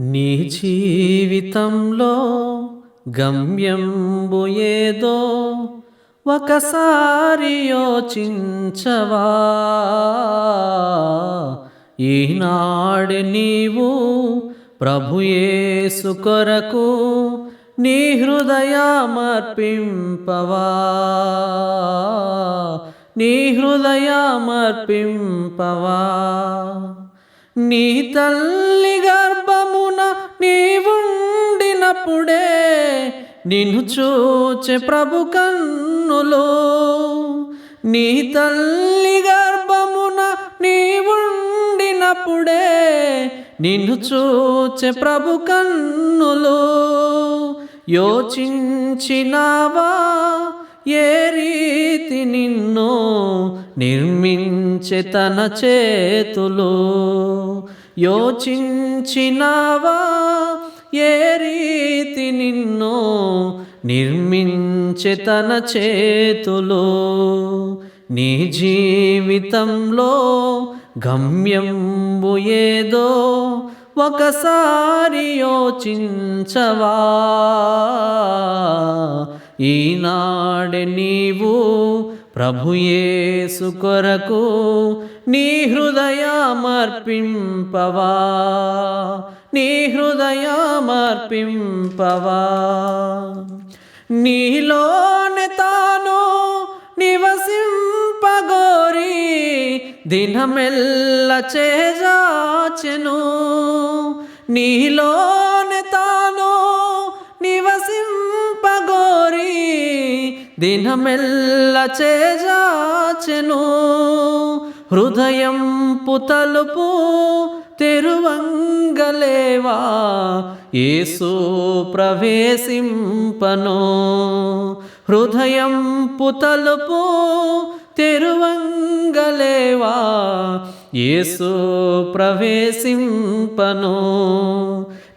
నీ జీవితంలో గమ్యంబు ఏదో ఒకసారి యోచించవా? ఈనాడు నీవు ప్రభుయేసు కొరకు నీ హృదయమర్పింపవా? నీ హృదయమర్పింపవా? నీ తల్లిగా నీవుండినప్పుడే నిన్ను చూచే ప్రభు కన్నులో నీ తల్లి గర్భమున నీవుండినప్పుడే నిన్ను చూచే ప్రభు కన్నులో యోచించినావా? ఏ రీతి నిన్ను నిర్మించే తన చేతులు? యోచించినావా? ఏ రీతి నిన్ను నిర్మించే తన చేతులు? నీ జీవితంలో గమ్యంబు ఏదో ఒకసారి యోచించవా? ఈనాడు నీవు ప్రభుయేసు కొరకు నీ హృదయమర్పింపవా? నీ హృదయమర్పింపవా. నీలోని తాను నివసింపగోరి దినమెల్ల చేజాచెను. నీలోని తాను నివసింపగోరి దినమెల్ల చేజాచెను. హృదయం పుతలుపు తెరువంగలేవా? యేసు ప్రవేశింపను. హృదయం పుతలుపు తెరువంగలేవా? యేసు ప్రవేశింపను.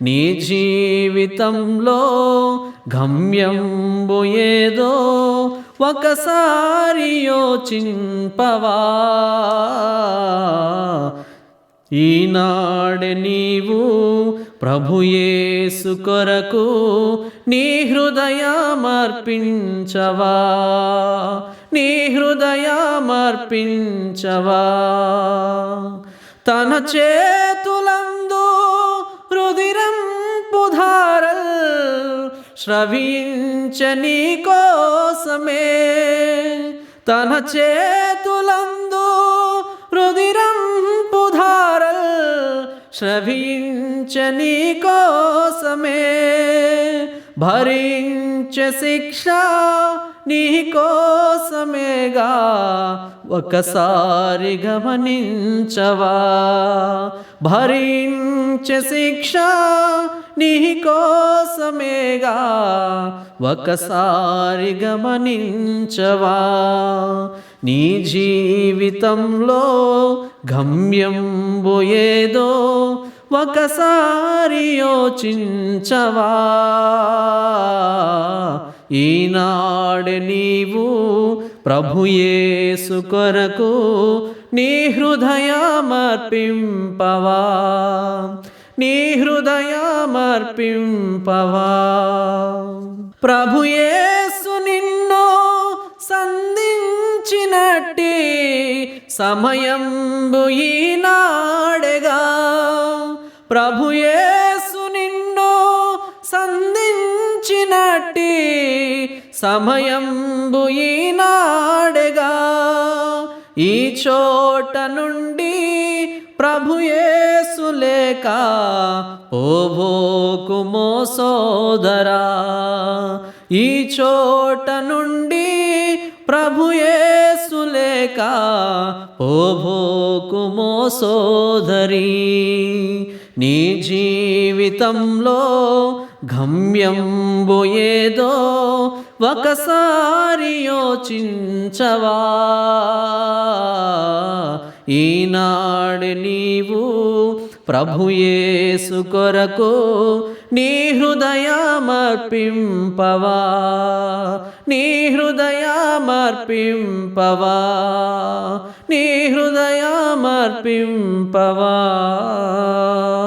నీ జీవితంలో గమ్యంబు ఏదో ఒకసారి యోచింపవా? ఈనాడే నీవు ప్రభుయేసు కొరకు నీ హృదయమర్పించవా? నీ హృదయమర్పించవా? తన చేతులందు రుదిరం పుధారల్ శ్రవించని కోసమే. తన చేతులందు శ్రవించని కోసమే భరించ శిక్ష నీ కోసమేగా ఒకసారి గమనించవా. భరించ శిక్ష నీ కోసమేగా ఒకసారి గమనించవా. నీ జీవితంలో గమ్యం ఏదో ఒకసారి యోచించవా? ఈనాడు నీవు ప్రభుయేసు కొరకు నీ హృదయమర్పింపవా? నీ హృదయమర్పింపవా? ప్రభుయేసు నిన్నో సంధించినట్టి సమయం ఈనాడెగా సంధించినట్టి సమయంబు ఈనాడెగా ఈ చోట నుండి ప్రభుయేసు లేక పోభోకుమో సోదరా ఈ చోట నుండి ప్రభుయేసు లేక పోభోకుమో సోదరి నీ జీవితంలో గమ్యంబుయేదో ఒకసారి యోచించవా. ఈనాడు నీవు ప్రభుయేసు కొరకు నీ హృదయమర్పింపవా. నీ హృదయమర్పింపవా. నీ హృదయమర్పింపవా.